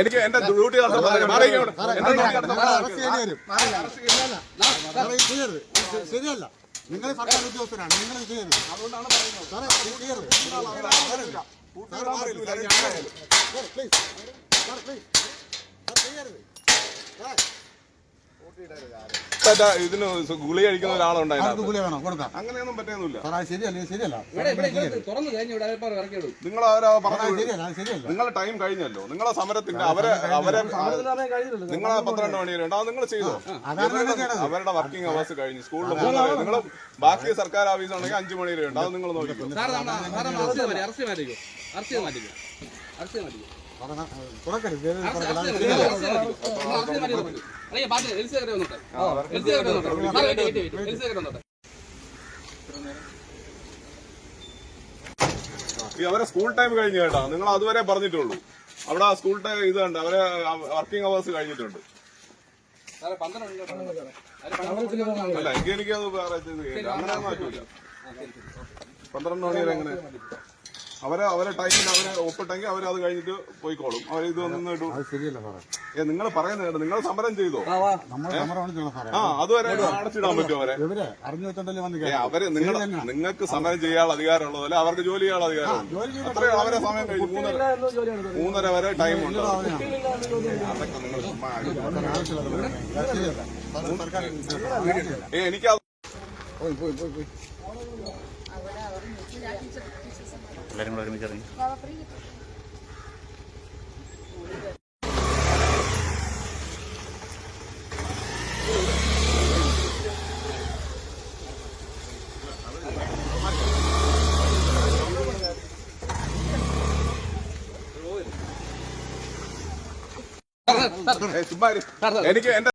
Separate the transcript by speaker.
Speaker 1: എനിക്ക് എന്റെ ഡ്യൂട്ടി
Speaker 2: ശരിയല്ല. നിങ്ങൾ സർക്കാർ ഉദ്യോഗസ്ഥരാണ്. നിങ്ങൾ ചെയ്യരുത്. സാറേ ഇത്
Speaker 1: ഇപ്പത്തെ ഇതിന് ഗുളി കഴിക്കുന്ന ഒരാളുണ്ടായിരുന്നു
Speaker 2: ഗുളിക വേണം? കൊടുക്കാം.
Speaker 1: അങ്ങനെയൊന്നും പറ്റുന്നില്ല
Speaker 2: സാറേ അത് ശരിയല്ല? ശരിയല്ല?
Speaker 1: നിങ്ങൾ അവരെ പറഞ്ഞു നിങ്ങളെ ടൈം കഴിഞ്ഞല്ലോ. നിങ്ങളെ സമരത്തിന്റെ അവരെ അവരെ നിങ്ങളെ പന്ത്രണ്ട് മണി വരെ ഉണ്ട് അത് നിങ്ങൾ ചെയ്തോ. അവരുടെ വർക്കിംഗ് അവേഴ്സ് കഴിഞ്ഞു സ്കൂളിൽ നിങ്ങൾ ബാക്കി സർക്കാർ ഓഫീസ് ആണെങ്കിൽ അഞ്ചു മണി വരെ ഉണ്ട് അത് നിങ്ങൾ നോക്കിക്കോ.
Speaker 3: സാർ സാർ അറസ്റ്റ് മാറ്റിക്കോ അറസ്റ്റ് മാറ്റിക്കോ. അറസ്റ്റ് മാറ്റിക്കോ.
Speaker 1: അവരെ സ്കൂൾ ടൈം കഴിഞ്ഞു കേട്ടോ. നിങ്ങൾ അതുവരെ പറഞ്ഞിട്ടുള്ളൂ. അവിടെ സ്കൂൾ ടൈം ഇത് കണ്ട അവരെ വർക്കിംഗ് അവേഴ്സ് കഴിഞ്ഞിട്ടുണ്ട്. അല്ല എങ്കിൽ എനിക്കത് വേറെ. അങ്ങനെ മാറ്റൂല പന്ത്രണ്ട് മണി വരെ എങ്ങനെ? അവരെ അവരെ ടൈമിൽ അവരെ ഒപ്പിട്ടെങ്കിൽ അവർ അത് കഴിഞ്ഞിട്ട് പോയിക്കോളും. അവർ ഇത് വന്നിട്ടു
Speaker 2: അത് ശരിയല്ല സാറേ.
Speaker 1: ഏ നിങ്ങൾ പറയുന്നത് കേട്ടോ നിങ്ങൾ സമരം ചെയ്തോ? ആ അതുവരെ അടച്ചിടാൻ പറ്റും അവരെ?
Speaker 2: ഇവർ അറിഞ്ഞു വെച്ചോണ്ടല്ലേ വന്ന്
Speaker 1: ഏ, അവർ നിങ്ങൾ നിങ്ങൾക്ക് സമരം ചെയ്യാനുള്ള അധികാരമുള്ളതല്ല അവർക്ക് ജോലി ചെയ്യാനുള്ള അധികാരം
Speaker 2: ജോലി
Speaker 1: അത്രയും അവരെ സമയം കഴിഞ്ഞു മൂന്നര മൂന്നര വരെ ടൈം ഉണ്ട്. അതൊക്കെ നിങ്ങൾ. ഏ എനിക്ക്
Speaker 2: പോയി പോയി പോയി പോയി.
Speaker 4: എല്ലാരും കൂടെ ഒരുമിച്ച് ഇറങ്ങി
Speaker 1: ഏ, ചുമ്മാ ഇരി. എനിക്ക് എന്റെ